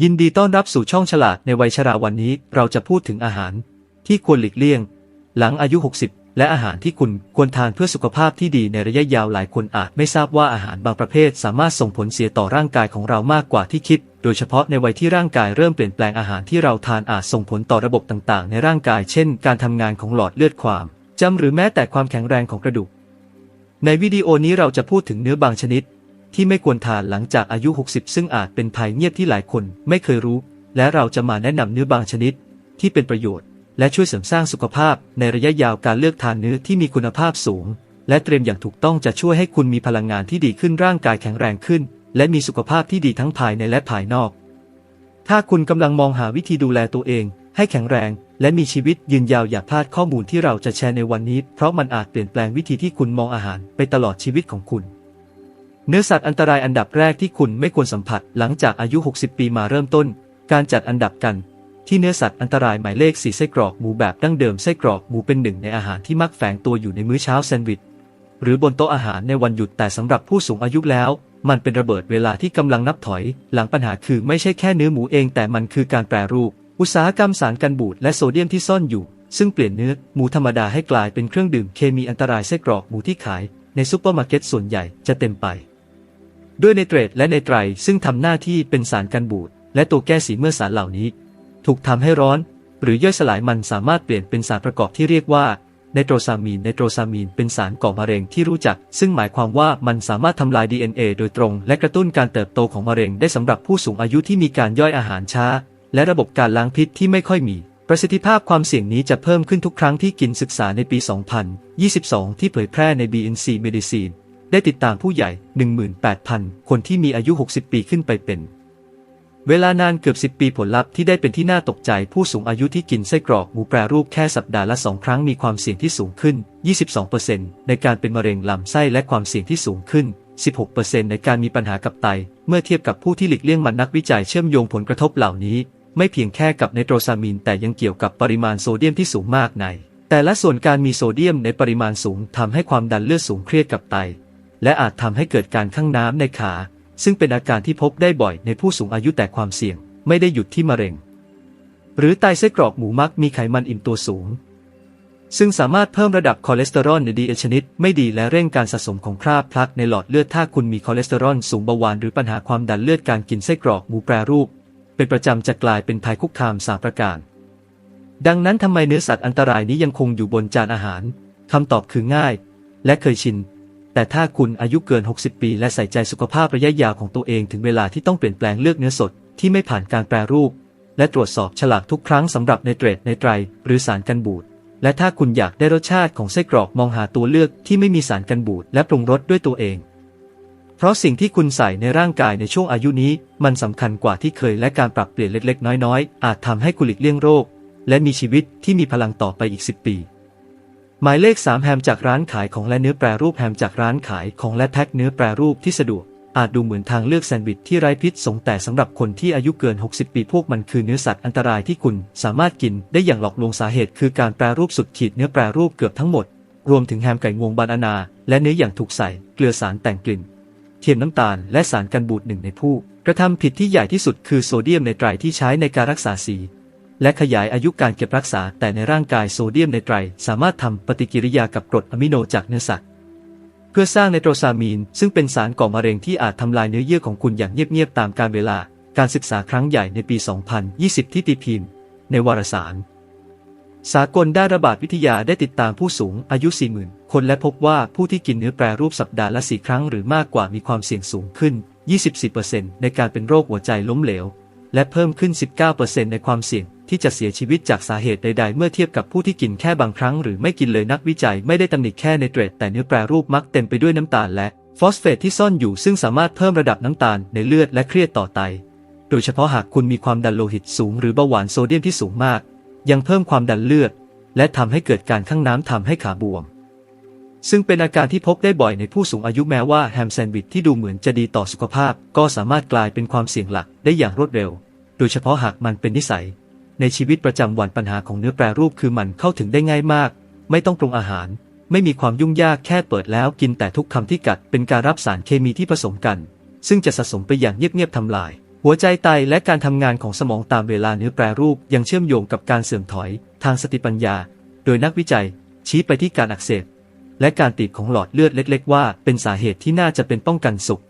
ยินดีต้อนรับสู่ช่องฉลาดในวัยชราวันนี้เราจะพูดถึงอาหารที่ควรหลีกเลี่ยง หลังอายุ 60 และอาหารที่คุณควรทานเพื่อสุขภาพที่ดีในระยะยาวหลายคนอาจไม่ทราบว่าอาหารบางประเภทสามารถส่งผลเสียต่อร่างกายของเรามากกว่าที่คิด โดยเฉพาะในวัยที่ร่างกายเริ่มเปลี่ยนแปลงอาหารที่เราทานอาจส่งผลต่อระบบต่างๆ ในร่างกาย เช่น การทำงานของหลอดเลือดความจำหรือแม้แต่ความแข็งแรงของกระดูก ในวิดีโอนี้เราจะพูดถึงเนื้อบางชนิด ที่ไม่ควรทานหลังจากอายุ 60 ซึ่งอาจเป็นภัยเงียบที่หลายคนไม่เคยรู้ และเราจะมาแนะนำเนื้อบางชนิด ที่เป็นประโยชน์ และช่วยเสริมสร้างสุขภาพ ในระยะยาวการเลือกทานเนื้อที่มีคุณภาพสูง และเตรียมอย่างถูกต้องจะช่วยให้คุณมีพลังงานที่ดีขึ้นร่างกายแข็งแรงขึ้น และมีสุขภาพที่ดีทั้งภายในและภายนอก ถ้าคุณกำลังมองหาวิธีดูแลตัวเอง ให้แข็งแรง และมีชีวิตยืนยาวอย่าพลาดข้อมูลที่เราจะแชร์ในวันนี้ เพราะมันอาจเปลี่ยนแปลงวิธีที่คุณมองอาหารไปตลอดชีวิตของคุณ เนื้อสัตว์อันตรายอันดับแรกที่คุณไม่ควรสัมผัสหลังจากอายุ 60 ปีมาเริ่มต้น การจัดอันดับกัน ที่เนื้อสัตว์อันตรายหมายเลข4ไส้กรอกหมูแบบดั้งเดิมไส้กรอกหมูเป็นหนึ่งในอาหารที่มักแฝงตัวอยู่ในมื้อเช้าแซนด์วิชหรือบนโต๊ะอาหารในวันหยุดแต่สำหรับผู้สูงอายุแล้ว มันเป็นระเบิดเวลาที่กำลังนับถอย หลังปัญหาคือไม่ใช่แค่เนื้อหมูเองแต่มันคือการแปรรูป อุตสาหกรรมสารกันบูดและโซเดียมที่ซ่อนอยู่ ซึ่งเปลี่ยนเนื้อหมูธรรมดาให้กลายเป็นเครื่องดื่มเคมีอันตรายไส้กรอกหมูที่ขาย ในซูเปอร์มาร์เก็ตส่วนใหญ่จะเต็มไป ด้วยไนเตรตและไนไตรซึ่งทำหน้าที่เป็นสารกันบูดและตัวแก้สีเมื่อสารเหล่านี้ ถูกทำให้ร้อน หรือย่อยสลายมันสามารถเปลี่ยนเป็นสารประกอบที่เรียกว่าไนโตรซามีนไนโตรซามีนเป็นสารก่อมะเร็งที่รู้จัก ซึ่งหมายความว่ามันสามารถทำลาย DNA โดยตรง และกระตุ้นการเติบโตของมะเร็งได้สำหรับผู้สูงอายุที่มีการย่อยอาหารช้า และระบบการล้างพิษที่ไม่ค่อยมี ประสิทธิภาพความเสี่ยงนี้จะเพิ่มขึ้นทุกครั้งที่กินศึกษาในปี 2022 ที่เผยแพร่ใน BNC Medicine ได้ติดตามผู้ใหญ่ 18,000 คนที่มีอายุ 60 ปีขึ้นไปเป็น เวลานานเกือบ 10 ปีผลลัพธ์ที่ได้เป็นที่น่าตกใจผู้สูงอายุที่กินไส้กรอกหมูแปรรูปแค่สัปดาห์ละ 2 ครั้งมีความเสี่ยงที่สูงขึ้น 22%ในการเป็นมะเร็งลำไส้และความเสี่ยงที่สูงขึ้น 16%ในการมีปัญหากับไต เมื่อเทียบกับผู้ที่หลีกเลี่ยงมันนักวิจัยเชื่อมโยงผลกระทบเหล่านี้ ไม่เพียงแค่กับไนโตรซามีน แต่ยังเกี่ยวกับปริมาณโซเดียมที่สูงมากในแต่ละส่วนการมีโซเดียมในปริมาณสูงทำให้ความดันเลือดสูงเครียดกับไต และอาจทำให้เกิดการข้างน้ำในขา ซึ่งเป็นอาการที่พบได้บ่อยในผู้สูงอายุแต่ความเสี่ยง ไม่ได้หยุดที่มะเร็ง หรือไตไส้กรอกหมูมักมีไขมันอิ่มตัวสูง ซึ่งสามารถเพิ่มระดับคอเลสเตอรอลในดีชนิด ไม่ดีและเร่งการสะสมของคราบพลักในหลอดเลือดถ้าคุณมีคอเลสเตอรอลสูงเบาหวานหรือปัญหาความดันเลือดการกินไส้กรอกหมูแปรรูป เป็นประจำจะกลายเป็นภัยคุกคามสามประการ ดังนั้นทำไมเนื้อสัตว์อันตรายนี้ยังคงอยู่บนจานอาหารคำตอบคือง่าย และเคยชิน แต่ถ้าคุณอายุเกิน 60 ปี และใส่ใจสุขภาพระยะยาวของตัวเองถึงเวลาที่ต้องเปลี่ยนแปลงเลือกเนื้อสดที่ไม่ผ่านการแปรรูป และตรวจสอบฉลากทุกครั้งสำหรับไนเตรตไนไตร หรือสารกันบูดและถ้าคุณอยากได้รสชาติของไส้กรอกมองหาตัวเลือกที่ไม่มีสารกันบูดและปรุงรสด้วยตัวเอง เพราะสิ่งที่คุณใส่ในร่างกายในช่วงอายุนี้ มันสำคัญกว่าที่เคยและการปรับเปลี่ยนเล็กๆ น้อยๆ อาจทำให้คุณหลีกเลี่ยงโรค และมีชีวิตที่มีพลังต่อไปอีก 10 ปี หมายเลข 3 แฮมจากร้านขายของและเนื้อแปรรูปแฮมจากร้านขายของและแพ็คเนื้อแปรรูปที่สะดวก อาจดูเหมือนทางเลือกแซนด์วิชที่ไร้พิษสงแต่สำหรับคนที่อายุเกิน 60 ปีพวกมันคือเนื้อสัตว์อันตรายที่คุณสามารถกินได้อย่างหลอกลวงสาเหตุคือการแปรรูปสุดขีดเนื้อแปรรูปเกือบทั้งหมด รวมถึงแฮมไก่งวงบานานา และเนื้ออย่างถูกใส่เกลือสารแต่งกลิ่น เทียมน้ำตาล และสารกันบูดหนึ่งในผู้ กระทำผิดที่ใหญ่ที่สุดคือโซเดียมไนไตรที่ใช้ในการรักษาสี และขยายอายุการเก็บรักษา แต่ในร่างกายโซเดียมไนไตรสามารถทำปฏิกิริยากับกรดอะมิโนจากเนื้อสัตว์เพื่อสร้างไนโตรซามีน ซึ่งเป็นสารก่อมะเร็งที่อาจทำลายเนื้อเยื่อของคุณอย่างเงียบๆตามกาลเวลา การศึกษาครั้งใหญ่ในปี 2020 ที่ตีพิมพ์ ในวารสาร สากลด้านระบาดวิทยาได้ติดตามผู้สูงอายุ 40,000 คนและพบว่าผู้ที่กินเนื้อแปรรูปสัปดาห์ละ 4 ครั้งหรือมากกว่ามีความเสี่ยงสูงขึ้น 24%ในการเป็นโรคหัวใจล้มเหลว และเพิ่มขึ้น 19%ในความเสี่ยงที่จะเสียชีวิตจากสาเหตุใด ๆ เมื่อเทียบกับผู้ที่กินแค่บางครั้งหรือไม่กินเลยนักวิจัยไม่ได้ตำหนิแค่ในเตรดแต่เนื้อแปรรูปมักเต็มไปด้วยน้ำตาลและฟอสเฟตที่ซ่อนอยู่ซึ่งสามารถเพิ่มระดับน้ำตาลในเลือดและเครียดต่อไต โดยเฉพาะหากคุณมีความดันโลหิตสูงหรือเบาหวานโซเดียมที่สูงมาก ยังเพิ่มความดันเลือด และทำให้เกิดการข้างน้ำทำให้ขาบวม ซึ่งเป็นอาการที่พบได้บ่อยในผู้สูงอายุแม้ว่าแฮมแซนด์วิชที่ดูเหมือนจะดีต่อสุขภาพ ก็สามารถกลายเป็นความเสี่ยงหลักได้อย่างรวดเร็ว โดยเฉพาะหากมันเป็นนิสัย ในชีวิตประจำวันปัญหาของเนื้อแปรรูปคือมันเข้าถึงได้ง่ายมาก ไม่ต้องปรุงอาหาร ไม่มีความยุ่งยากแค่เปิดแล้วกินแต่ทุกคำที่กัดเป็นการรับสารเคมีที่ผสมกัน ซึ่งจะสะสมไปอย่างเงียบๆทำลาย หัวใจไตและการทำงานของสมองตามเวลาเนื้อแปรรูปยังเชื่อมโยงกับการเสื่อมถอย ทางสติปัญญา โดยนักวิจัย ชี้ไปที่การอักเสบ และการตีบของหลอดเลือดเล็ก ๆ ว่าเป็นสาเหตุที่น่าจะเป็นป้องกันสุข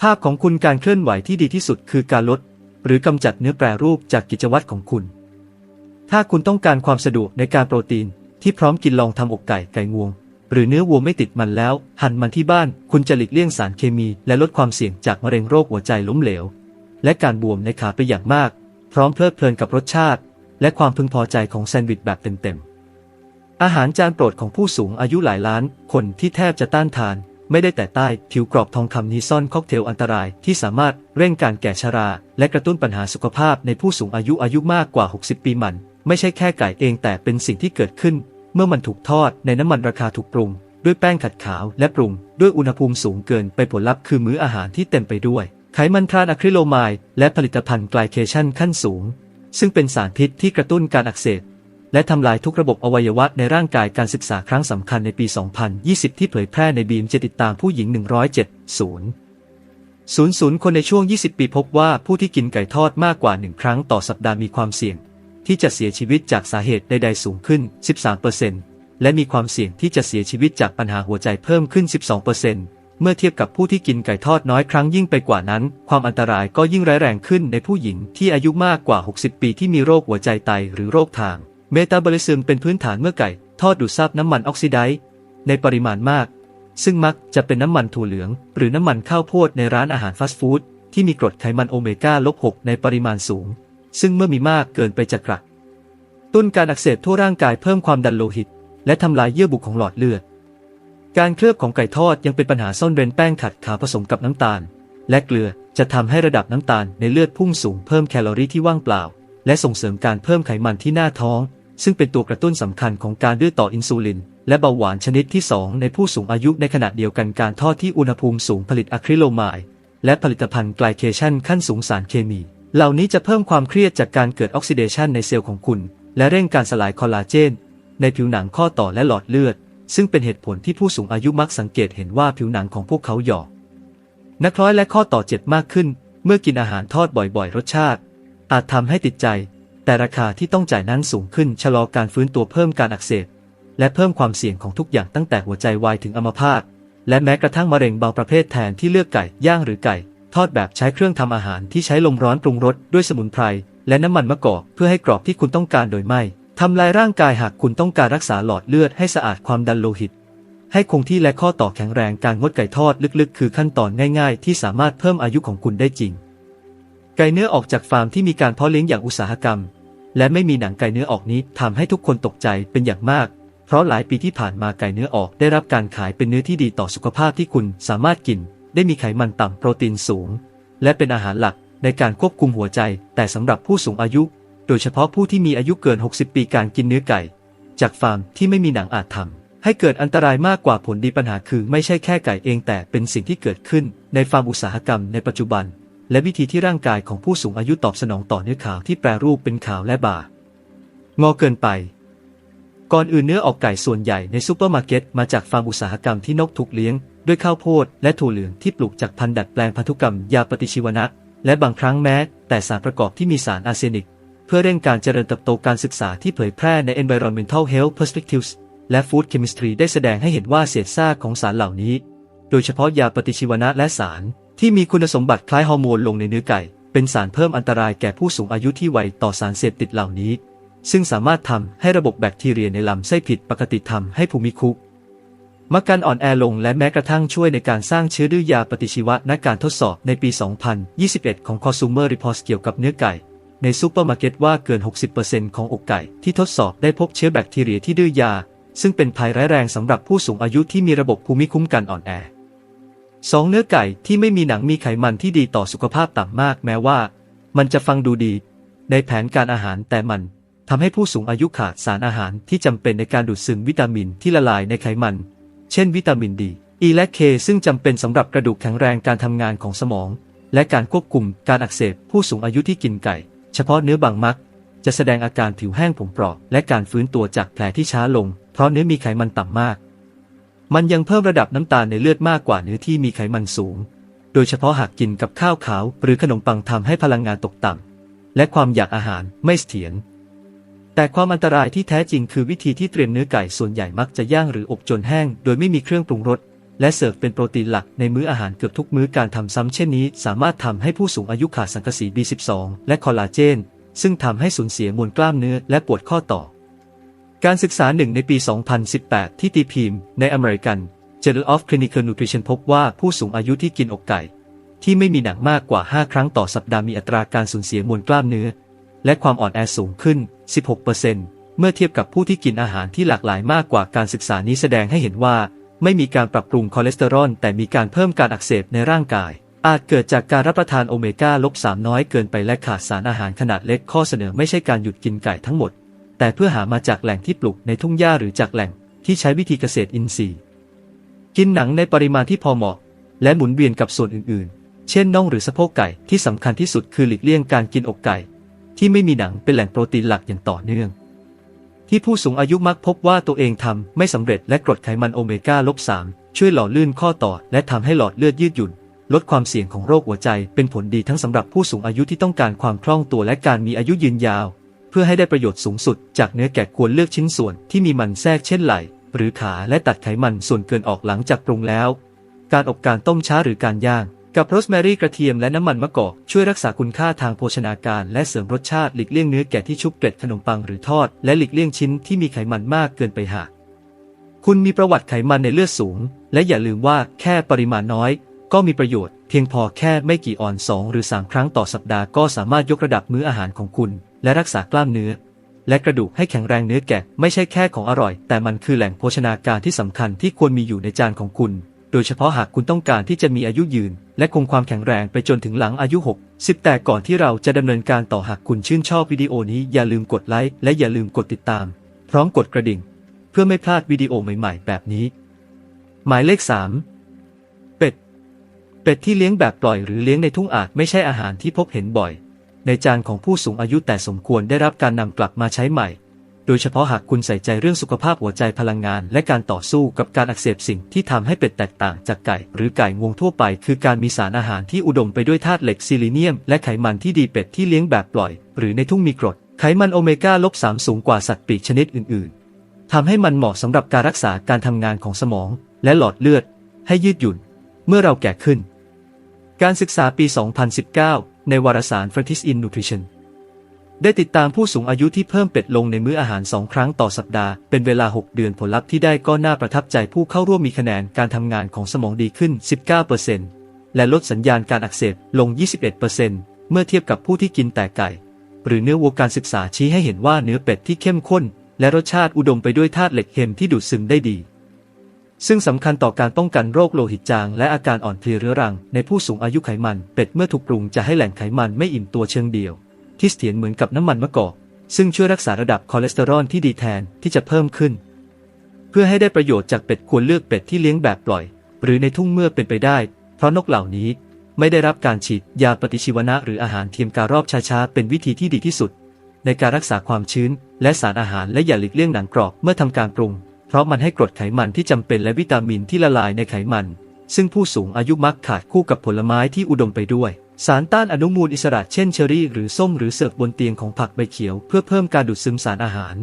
ภาพของคุณการเคลื่อนไหวที่ดีที่สุดคือการลด หรือกำจัดเนื้อแปรรูปจากกิจวัตรของคุณ ถ้าคุณต้องการความสะดวกในการโปรตีนที่พร้อมกินลองทำอกไก่ไก่งวง หรือเนื้อวัวไม่ติดมันแล้ว หั่นมันที่บ้าน คุณจะหลีกเลี่ยงสารเคมีและลดความเสี่ยงจากมะเร็งโรคหัวใจล้มเหลว และการบวมในขาไปอย่างมาก พร้อมเพลิดเพลินกับรสชาติ และความพึงพอใจของแซนด์วิชแบบเต็มๆ อาหารจานโปรดของผู้สูงอายุหลายล้าน คนที่แทบจะต้านทาน ไม่ได้แต่ใต้ผิวกรอบทองคำนี้ซ่อนค็อกเทลอันตรายที่สามารถเร่งการแก่ชรา และกระตุ้นปัญหาสุขภาพในผู้สูงอายุอายุมากกว่า 60 ปีมัน ไม่ใช่แค่ไก่เองแต่เป็นสิ่งที่เกิดขึ้น เมื่อมันถูกทอดในน้ำมันราคาถูกปรุง ด้วยแป้งขัดขาวและปรุง ด้วยอุณหภูมิสูงเกินไปผลลัพธ์คือมื้ออาหารที่เต็มไปด้วย ไขมันทรานอะคริโลไมด์และผลิตภัณฑ์ไกลเคชันขั้นสูง ซึ่งเป็นสารพิษที่กระตุ้นการอักเสบ และทำลายทุกระบบอวัยวะในร่างกายการศึกษาครั้งสำคัญในปี 2020 ที่เผยแพร่ในบีมจะติดตามผู้หญิง 107,000 คนในช่วง 20 ปีพบว่าผู้ที่กินไก่ทอดมากกว่า 1 ครั้งต่อสัปดาห์มีความเสี่ยง ที่จะเสียชีวิตจากสาเหตุใดๆสูงขึ้น 13%และมีความเสี่ยงที่จะเสียชีวิตจากปัญหาหัวใจเพิ่มขึ้น 12%เมื่อเทียบกับผู้ที่กินไก่ทอดน้อยครั้งยิ่งไปกว่านั้น ความอันตรายก็ยิ่งร้ายแรงขึ้นในผู้หญิงที่อายุมากกว่า 60 ปีที่มีโรคหัวใจไตหรือโรคทาง เมตาบอลิซึมเป็นพื้นฐานเมื่อไก่ ทอดดูดซับน้ำมันออกซิไดซ์ในปริมาณมาก ซึ่งมักจะเป็นน้ำมันถั่วเหลือง หรือน้ำมันข้าวโพดในร้านอาหารฟาสต์ฟู้ดที่มีกรดไขมันโอเมก้าลบ6ในปริมาณสูง ซึ่งเมื่อมีมากเกินไปจะกระตุ้นการอักเสบทั่วร่างกายเพิ่มความดันโลหิต และทำลายเยื่อบุของหลอดเลือด การเคลือบของไก่ทอดยังเป็นปัญหาซ่อนเร้นแป้งขัดขาผสมกับน้ำตาล และเกลือจะทำให้ระดับน้ำตาลในเลือดพุ่งสูงเพิ่มแคลอรี่ที่ว่างเปล่า และส่งเสริมการเพิ่มไขมันที่หน้าท้อง ซึ่งเป็นตัวกระตุ้นสำคัญของการดื้อต่ออินซูลิน และเบาหวานชนิดที่ 2 ในผู้สูงอายุในขณะเดียวกันการทอดที่อุณหภูมิสูงผลิตอะคริโลไมด์และผลิตภัณฑ์ไกลเคชันขั้นสูงสารเคมี เหล่านี้จะเพิ่มความเครียดจากการเกิดออกซิเดชันในเซลล์ของคุณ และเร่งการสลายคอลลาเจน ในผิวหนังข้อต่อและหลอดเลือด ซึ่งเป็นเหตุผลที่ผู้สูงอายุมักสังเกตเห็นว่าผิวหนังของพวกเขาหยอกนักร้อยและข้อต่อเจ็บมากขึ้น เมื่อกินอาหารทอดบ่อยๆ รสชาติ อาจทำให้ติดใจ แต่ราคาที่ต้องจ่ายนั้นสูงขึ้นชะลอการฟื้นตัวเพิ่มการอักเสบ และเพิ่มความเสี่ยงของทุกอย่างตั้งแต่หัวใจวายถึงอัมพาตและแม้กระทั่งมะเร็งบางประเภทแทนที่เลือกไก่ย่างหรือไก่ ทอดแบบใช้เครื่องทำอาหารที่ใช้ลมร้อนปรุงรสด้วยสมุนไพรและน้ำมันมะกอกเพื่อให้กรอบที่คุณต้องการโดยไม่ทำลายร่างกายหากคุณต้องการรักษาหลอดเลือดให้สะอาดความดันโลหิต ให้คงที่และข้อต่อแข็งแรงการงดไก่ทอดลึกๆ คือขั้นตอนง่ายๆ ที่สามารถเพิ่มอายุของคุณได้จริง ไก่เนื้อออกจากฟาร์มที่มีการเพาะเลี้ยงอย่างอุตสาหกรรม และไม่มีหนังไก่เนื้อออกนี้ทำให้ทุกคนตกใจเป็นอย่างมาก เพราะหลายปีที่ผ่านมาไก่เนื้อออกได้รับการขายเป็นเนื้อที่ดีต่อสุขภาพที่คุณสามารถกิน ได้มีไขมันต่ำโปรตีนสูง และเป็นอาหารหลักในการควบคุมหัวใจ แต่สำหรับผู้สูงอายุ โดยเฉพาะผู้ที่มีอายุเกิน 60 ปีการกินเนื้อไก่ จากฟาร์มที่ไม่มีหนังอาจทำให้เกิดอันตรายมากกว่าผลดีปัญหาคือไม่ใช่แค่ไก่เองแต่เป็นสิ่งที่เกิดขึ้นในฟาร์มอุตสาหกรรมในปัจจุบัน และวิธีที่ร่างกายของผู้สูงอายุตอบสนองต่อเนื้อขาวที่แปรรูปเป็นขาวและบางอเกินไป ก่อนอื่นเนื้อออกไก่ส่วนใหญ่ในซูเปอร์มาร์เก็ตมาจากฟาร์มอุตสาหกรรมที่นกถูกเลี้ยง ด้วยข้าวโพดและถั่วเหลืองที่ปลูกจากพันธุ์ดัดแปลงพันธุกรรมยาปฏิชีวนะ และบางครั้งแม้ แต่สารประกอบที่มีสารอาร์เซนิก เพื่อเร่งการเจริญเติบโตการศึกษาที่เผยแพร่ใน Environmental Health Perspectives และ Food Chemistry ได้แสดงให้เห็นว่าเศษซากของสารเหล่านี้ โดยเฉพาะยาปฏิชีวนะและสาร ที่มีคุณสมบัติคล้ายฮอร์โมนลงในเนื้อไก่ เป็นสารเพิ่มอันตรายแก่ผู้สูงอายุที่ไวต่อสารเสพติดเหล่านี้ ซึ่งสามารถทำให้ระบบแบคทีเรียในลำไส้ผิดปกติทำให้ภูมิคุมักการอ่อนแอลงและแม้กระทั่งช่วยในการสร้างเชื้อดื้อยาปฏิชีวนะการทดสอบในปี 2021 ของ Consumer Reports เกี่ยวกับเนื้อไก่ ในซูเปอร์มาร์เก็ตว่าเกิน 60%ของอกไก่ที่ทดสอบได้พบเชื้อแบคทีเรียที่ดื้อยา ซึ่งเป็นภัยร้ายแรงสำหรับผู้สูงอายุที่มีระบบภูมิคุ้มกันอ่อนแอ สองเนื้อไก่ที่ไม่มีหนังมีไขมันที่ดีต่อสุขภาพต่ำมากแม้ว่า มันจะฟังดูดี ในแผนการอาหารแต่มันทำให้ผู้สูงอายุขาดสารอาหารที่จำเป็นในการดูดซึมวิตามินที่ละลายในไขมัน เช่นวิตามินดีอและเคซึ่งจำเป็นสำหรับกระดูกแข็งแรงการทำงานของสมอง และการควบคุมการอักเสบผู้สูงอายุที่กินไก่ เฉพาะเนื้อบางมัก จะแสดงอาการผิวแห้งผมเปราะและการฟื้นตัวจากแผลที่ช้าลง เพราะเนื้อมีไขมันต่ำมาก มันยังเพิ่มระดับน้ำตาลในเลือดมากกว่าเนื้อที่มีไขมันสูง โดยเฉพาะหากกินกับข้าวขาว หรือขนมปังทำให้พลังงานตกต่ำและความอยากอาหารไม่เสถียรแต่ความอันตรายที่แท้จริงคือวิธีที่เตรียมเนื้อไก่ส่วนใหญ่มักจะย่างหรืออบจนแห้ง โดยไม่มีเครื่องปรุงรสและเสิร์ฟเป็นโปรตีนหลักในมื้ออาหารเกือบทุกมื้อการทำซ้ำเช่นนี้ สามารถทำให้ผู้สูงอายุขาดสังกะสี B12 และคอลลาเจน ซึ่งทำให้สูญเสียมวลกล้ามเนื้อและปวดข้อต่อ การศึกษาหนึ่งในปี 2018 ที่ตีพิมพ์ใน American Journal of Clinical Nutrition พบว่าผู้สูงอายุที่กินอกไก่ ที่ไม่มีหนังมากกว่า 5 ครั้งต่อสัปดาห์มีอัตราการสูญเสียมวลกล้ามเนื้อ และความอ่อนแอสูงขึ้น 16%เมื่อเทียบกับผู้ที่กินอาหารที่หลากหลายมากกว่าการศึกษานี้แสดงให้เห็นว่า ไม่มีการปรับปรุงคอเลสเตอรอลแต่มีการเพิ่มการอักเสบในร่างกาย อาจเกิดจากการรับประทานโอเมก้าลบ3น้อยเกินไปและขาดสารอาหารขนาดเล็กข้อเสนอไม่ใช่การหยุดกินไก่ทั้งหมด แต่เพื่อหามาจากแหล่งที่ปลูกในทุ่งหญ้าหรือจากแหล่งที่ใช้วิธีเกษตรอินทรีย์ กินหนังในปริมาณที่พอเหมาะ และหมุนเวียนกับส่วนอื่นๆ เช่นน่องหรือสะโพกไก่ที่สำคัญที่สุดคือหลีกเลี่ยงการกินอกไก่ ที่ไม่มีหนังเป็นแหล่งโปรตีนหลักอย่างต่อเนื่อง ที่ผู้สูงอายุมักพบว่าตัวเองทำไม่สำเร็จและกรดไขมันโอเมก้าลบ3ช่วยหล่อลื่นข้อต่อและทำให้หลอดเลือดยืดหยุ่น ลดความเสี่ยงของโรคหัวใจ เป็นผลดีทั้งสำหรับผู้สูงอายุที่ต้องการความคล่องตัวและการมีอายุยืนยาว เพื่อให้ได้ประโยชน์สูงสุด จากเนื้อแกะควรเลือกชิ้นส่วนที่มีมันแทรกเช่นไหล่ หรือขาและตัดไขมันส่วนเกินออกหลังจากปรุงแล้ว การอบการต้มช้าหรือการย่าง กับโรสแมรี่กระเทียมและน้ำมันมะกอกช่วยรักษาคุณค่าทางโภชนาการ และเสริมรสชาติหลีกเลี่ยงเนื้อแกะที่ชุบเกล็ดขนมปังหรือทอด และหลีกเลี่ยงชิ้นที่มีไขมันมากเกินไปหากคุณมีประวัติไขมันในเลือดสูง และอย่าลืมว่าแค่ปริมาณน้อย ก็มีประโยชน์เพียงพอแค่ไม่กี่ออนสองหรือ 3 ครั้งต่อสัปดาห์ก็สามารถยกระดับมื้ออาหารของคุณ และรักษากล้ามเนื้อ และกระดูกให้แข็งแรงเนื้อแกะไม่ใช่แค่ของอร่อย แต่มันคือแหล่งโภชนาการที่สำคัญที่ควรมีอยู่ในจานของคุณ โดยเฉพาะหากคุณต้องการที่จะมีอายุยืน และคงความแข็งแรงไปจนถึงหลังอายุ60แต่ก่อนที่เราจะดำเนินการต่อหากคุณชื่นชอบวิดีโอนี้อย่าลืมกดไลค์และอย่าลืมกดติดตาม พร้อมกดกระดิ่ง เพื่อไม่พลาดวิดีโอใหม่ ๆ แบบนี้ หมายเลข 3เป็ดเป็ดที่เลี้ยงแบบปล่อยหรือเลี้ยงในทุ่งอาจไม่ใช่อาหารที่พบเห็นบ่อย ในจานของผู้สูงอายุแต่สมควรได้รับการนำกลับมาใช้ใหม่ โดยเฉพาะหากคุณใส่ใจเรื่องสุขภาพหัวใจพลังงาน และการต่อสู้กับการอักเสบสิ่งที่ทำให้เป็ดแตกต่างจากไก่ หรือไก่งวงทั่วไป คือการมีสารอาหารที่อุดมไปด้วยธาตุเหล็กซิลิเนียม และไขมันที่ดีเป็ดที่เลี้ยงแบบปล่อย หรือในทุ่งมีกรดไขมันโอเมก้าลบสามสูงกว่าสัตว์ปีกชนิดอื่น ๆทำให้มันเหมาะสำหรับการรักษาการทำงานของสมอง และหลอดเลือด ให้ยืดหยุ่น เมื่อเราแก่ขึ้น การศึกษาปี 2019 ในวารสาร Frontiers in Nutrition ได้ติดตามผู้สูงอายุที่เพิ่มเป็ดลงในมื้ออาหาร 2 ครั้งต่อสัปดาห์ เป็นเวลา 6 เดือนผลลัพธ์ที่ได้ก็น่าประทับใจผู้เข้าร่วมมีคะแนนการทำงานของสมองดีขึ้น 19%และลดสัญญาณการอักเสบลง 21%เมื่อเทียบกับผู้ที่กินแต่ไก่ หรือเนื้อวัวการศึกษาชี้ให้เห็นว่าเนื้อเป็ดที่เข้มข้น และรสชาติอุดมไปด้วยธาตุเหล็กเค็มที่ดูดซึมได้ดี ซึ่งสำคัญต่อการป้องกันโรคโลหิตจาง และอาการอ่อนเพลียเรื้อรัง ในผู้สูงอายุไขมัน เป็ดเมื่อถูกปรุงจะให้แหล่งไขมันไม่อิ่มตัวเชิงเดียว ที่เสถียรเหมือนกับน้ำมันมะกอกซึ่งช่วยรักษาระดับคอเลสเตอรอลที่ดีแทนที่จะเพิ่มขึ้น เพื่อให้ได้ประโยชน์จากเป็ดควรเลือกเป็ดที่เลี้ยงแบบปล่อย หรือในทุ่งเมื่อเป็นไปได้ เพราะนกเหล่านี้ไม่ได้รับการฉีดยาปฏิชีวนะหรืออาหารเทียมการรอบช้าๆเป็นวิธีที่ดีที่สุด ในการรักษาความชื้น และสารอาหารและอย่าหลีกเลี่ยงหนังกรอบเมื่อทำการปรุง เพราะมันให้กรดไขมันที่จำเป็นและวิตามินที่ละลายในไขมัน ซึ่งผู้สูงอายุมักขาดคู่กับผลไม้ที่อุดมไปด้วย สารต้านอนุมูลอิสระเช่นเชอรี่หรือส้มหรือเสิร์ฟบนเตียงของผักใบเขียวเพื่อเพิ่มการดูดซึมสารอาหาร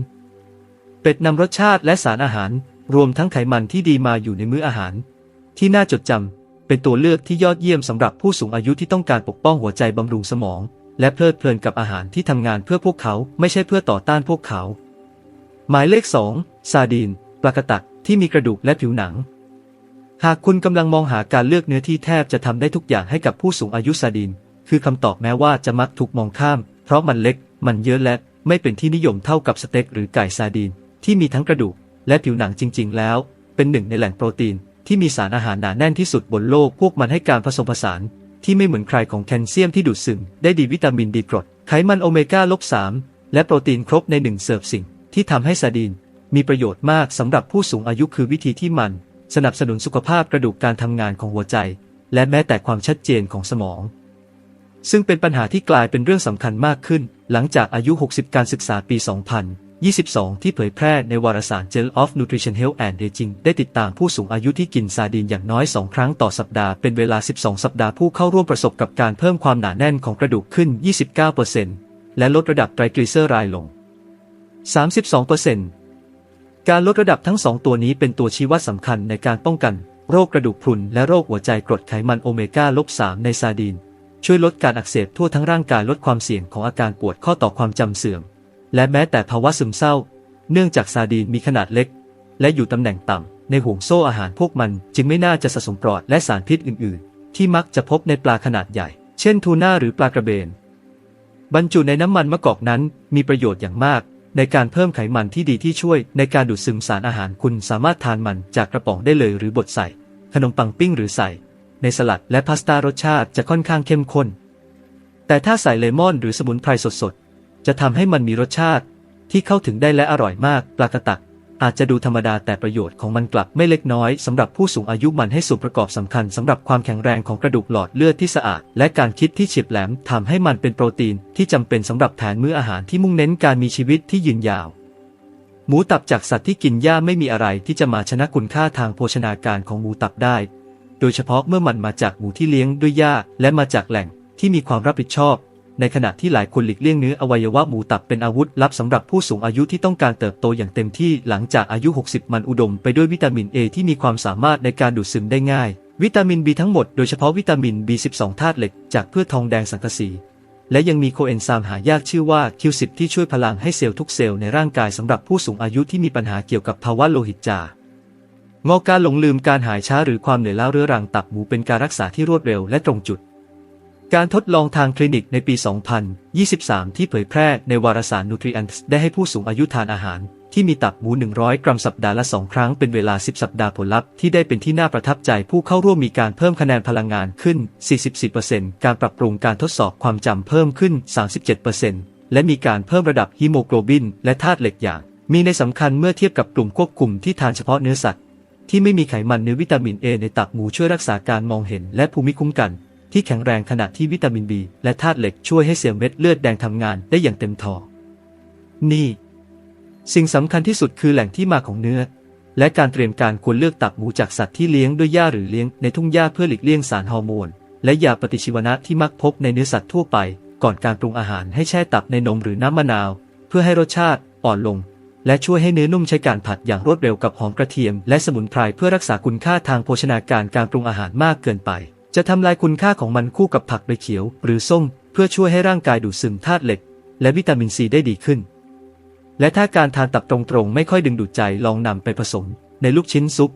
เป็ดนำรสชาติและสารอาหาร รวมทั้งไขมันที่ดีมาอยู่ในมื้ออาหาร ที่น่าจดจำเป็นตัวเลือกที่ยอดเยี่ยมสำหรับผู้สูงอายุที่ต้องการปกป้องหัวใจบำรุงสมอง และเพลิดเพลินกับอาหารที่ทำงานเพื่อพวกเขาไม่ใช่เพื่อต่อต้านพวกเขา หมายเลข 2 ซาดีน ปลากระตักที่มีกระดูกและผิวหนัง หากคุณกำลังมองหาการเลือกเนื้อที่แทบจะทำได้ทุกอย่างให้กับผู้สูงอายุซาดีนคือคำตอบแม้ว่าจะมักถูกมองข้าม เพราะมันเล็ก มันเยอะและไม่เป็นที่นิยมเท่ากับสเต็กหรือไก่ซาดีนที่มีทั้งกระดูกและผิวหนังจริง ๆ แล้ว เป็นหนึ่งในแหล่งโปรตีนที่มีสารอาหารหนาแน่นที่สุดบนโลกพวกมันให้การผสมผสาน ที่ไม่เหมือนใครของแคลเซียมที่ดูดซึมได้ดีวิตามินดีกรดไขมันโอเมก้าลบ3และโปรตีนครบในหนึ่งเสิร์ฟสิ่งที่ทำให้ซาดีน มีประโยชน์มากสำหรับผู้สูงอายุคือวิธีที่มัน สนับสนุนสุขภาพกระดูกการทำงานของหัวใจ และแม้แต่ความชัดเจนของสมอง ซึ่งเป็นปัญหาที่กลายเป็นเรื่องสำคัญมากขึ้น หลังจากอายุ 60 การศึกษาปี 2022 ที่เผยแพร่ในวารสาร Journal of Nutrition Health and Aging ได้ติดตามผู้สูงอายุที่กินซาดีนอย่างน้อย 2 ครั้งต่อสัปดาห์เป็นเวลา 12 สัปดาห์ผู้เข้าร่วมประสบกับการเพิ่มความหนาแน่นของกระดูกขึ้น 29%และลดระดับไตรกลีเซอไรด์ลง 32% การลดระดับทั้งสองตัวนี้เป็นตัวชี้วัดสำคัญในการป้องกัน โรคกระดูกพรุนและโรคหัวใจกรดไขมันโอเมก้าลบ3ในซาดีน ช่วยลดการอักเสบทั่วทั้งร่างกายลดความเสี่ยงของอาการปวดข้อต่อความจำเสื่อม และแม้แต่ภาวะซึมเศร้า เนื่องจากซาดีนมีขนาดเล็ก และอยู่ตำแหน่งต่ำในห่วงโซ่อาหารพวกมันจึงไม่น่าจะสะสมปลอดและสารพิษอื่น ๆ ที่มักจะพบในปลาขนาดใหญ่ เช่นทูน่าหรือปลากระเบน บรรจุในน้ำมันมะกอกนั้นมีประโยชน์อย่างมาก ในการเพิ่มไขมันที่ดีที่ช่วย ในการดูดซึมสารอาหารคุณสามารถทานมันจากกระป๋องได้เลยหรือบดใส่ ขนมปังปิ้งหรือใส่ ในสลัดและพาสต้ารสชาติจะค่อนข้างเข้มข้น แต่ถ้าใส่เลมอนหรือสมุนไพรสดๆ จะทำให้มันมีรสชาติ ที่เข้าถึงได้และอร่อยมากปลากระตัก อาจจะดูธรรมดาแต่ประโยชน์ของมันกลับไม่เล็กน้อยสำหรับผู้สูงอายุมันให้ส่วนประกอบสำคัญสำหรับความแข็งแรงของกระดูกหลอดเลือดที่สะอาด และการคิดที่เฉียบแหลมทำให้มันเป็นโปรตีนที่จำเป็นสำหรับแทนมื้ออาหารที่มุ่งเน้นการมีชีวิตที่ยืนยาว หมูตับจากสัตว์ที่กินหญ้าไม่มีอะไรที่จะมาชนะคุณค่าทางโภชนาการของหมูตับได้ โดยเฉพาะเมื่อมันมาจากหมูที่เลี้ยงด้วยหญ้าและมาจากแหล่งที่มีความรับผิดชอบ ในขณะที่หลายคนหลีกเลี่ยงเนื้ออวัยวะหมูตับเป็นอาวุธลับสำหรับผู้สูงอายุที่ต้องการเติบโตอย่างเต็มที่หลังจากอายุ 60 มันอุดมไปด้วยวิตามิน A ที่มีความสามารถในการดูดซึมได้ง่าย วิตามิน B ทั้งหมดโดยเฉพาะวิตามิน B12 ธาตุเหล็กจากพืชทองแดงสังกะสีและยังมีโคเอนไซม์หายากชื่อว่า Q10 ที่ช่วยพลังให้เซลล์ทุกเซลล์ในร่างกายสำหรับผู้สูงอายุที่มีปัญหาเกี่ยวกับภาวะโลหิตจางอการหลงลืมการหายช้าหรือความเหนื่อยล้าเรื้อรังตับหมูเป็นการรักษาที่รวดเร็วและตรงจุด การทดลองทางคลินิกในปี 2023 ที่เผยแพร่ในวารสาร Nutrients ได้ให้ผู้สูงอายุทานอาหาร ที่มีตับหมู 100 กรัมสัปดาห์ละ 2 ครั้งเป็นเวลา 10 สัปดาห์ผลลัพธ์ที่ได้เป็นที่น่าประทับใจผู้เข้าร่วมมีการเพิ่มคะแนนพลังงานขึ้น 44%การปรับปรุงการทดสอบความจำเพิ่มขึ้น 37%และมีการเพิ่มระดับฮีโมโกลบิน และธาตุเหล็กอย่าง มีในสำคัญเมื่อเทียบกับกลุ่มควบคุมที่ทานเฉพาะเนื้อสัตว์ที่ไม่มีไขมันเนื้อวิตามิน A ในตับหมูช่วยรักษาการมองเห็นและภูมิคุ้มกัน ที่แข็งแรงขณะที่วิตามิน B และธาตุเหล็กช่วยให้เซลล์เม็ดเลือดแดงทำงานได้อย่างเต็มทอ นี่ สิ่งสำคัญที่สุดคือแหล่งที่มาของเนื้อ และการเตรียมการควรเลือกตับหมูจากสัตว์ที่เลี้ยงด้วยหญ้าหรือเลี้ยงในทุ่งหญ้าเพื่อหลีกเลี่ยงสารฮอร์โมน และยาปฏิชีวนะที่มักพบในเนื้อสัตว์ทั่วไป ก่อนการปรุงอาหารให้แช่ตับในนมหรือน้ำมะนาว เพื่อให้รสชาติอ่อนลงและช่วยให้เนื้อนุ่มใช้การผัดอย่างรวดเร็วกับหอมกระเทียม และสมุนไพรเพื่อรักษาคุณค่าทางโภชนาการการปรุงอาหารมากเกินไป จะทำลายคุณค่าของมันคู่กับผักใบเขียว หรือส้ม เพื่อช่วยให้ร่างกายดูดซึมธาตุเหล็ก และวิตามินซีได้ดีขึ้น และถ้าการทานตับตรงๆ ไม่ค่อยดึงดูดใจลองนำไปผสม ในลูกชิ้นซุป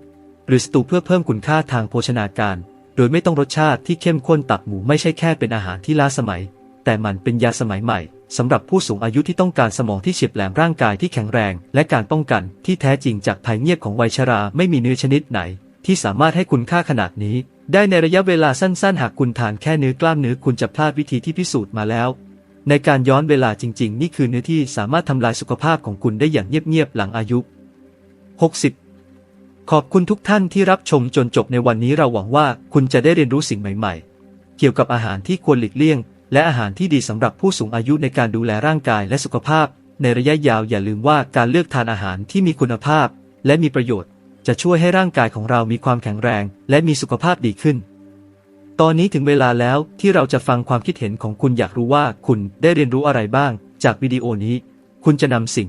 หรือสตูเพื่อเพิ่มคุณค่าทางโภชนาการ โดยไม่ต้องรสชาติที่เข้มข้นตับหมูไม่ใช่แค่เป็นอาหารที่ล้าสมัย แต่มันเป็นยาสมัยใหม่สำหรับผู้สูงอายุที่ต้องการสมองที่เฉียบแหลมร่างกายที่แข็งแรง และการป้องกันที่แท้จริงจากภัยเงียบของวัยชราไม่มีเนื้อชนิดไหน ที่สามารถให้คุณค่าขนาดนี้ ได้ในระยะเวลาสั้นๆ หากคุณทานแค่เนื้อกล้ามเนื้อคุณจะพลาดวิธีที่พิสูจน์มาแล้ว ในการย้อนเวลาจริง ๆ นี่คือเนื้อที่สามารถทำลายสุขภาพของคุณได้อย่างเงียบๆหลังอายุ 60 ขอบคุณทุกท่านที่รับชมจนจบในวันนี้เราหวังว่าคุณจะได้เรียนรู้สิ่งใหม่ๆ เกี่ยวกับอาหารที่ควรหลีกเลี่ยง และอาหารที่ดีสำหรับผู้สูงอายุในการดูแลร่างกายและสุขภาพ ในระยะยาวอย่าลืมว่าการเลือกทานอาหารที่มีคุณภาพ และมีประโยชน์ จะช่วยให้ร่างกายของเรามีความแข็งแรง และมีสุขภาพดีขึ้น ตอนนี้ถึงเวลาแล้วที่เราจะฟังความคิดเห็นของคุณอยากรู้ว่าคุณได้เรียนรู้อะไรบ้าง จากวิดีโอนี้ คุณจะนำสิ่ง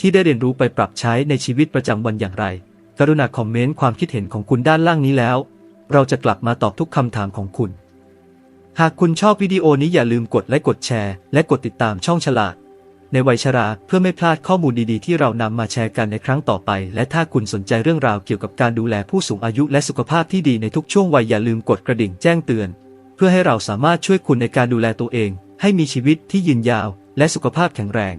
ที่ได้เรียนรู้ไปปรับใช้ในชีวิตประจำวันอย่างไร กรุณาคอมเมนต์ความคิดเห็นของคุณด้านล่างนี้แล้ว เราจะกลับมาตอบทุกคำถามของคุณ หากคุณชอบวิดีโอนี้อย่าลืมกดไลค์กดแชร์ และกดติดตามช่องฉลาด ในวัยชราเพื่อไม่พลาดข้อมูลดีๆ ที่เรานำมาแชร์กันในครั้งต่อไป และถ้าคุณสนใจเรื่องราวเกี่ยวกับการดูแลผู้สูงอายุและสุขภาพที่ดีในทุกช่วงวัยอย่าลืมกดกระดิ่งแจ้งเตือน เพื่อให้เราสามารถช่วยคุณในการดูแลตัวเอง ให้มีชีวิตที่ยืนยาว และสุขภาพแข็งแรง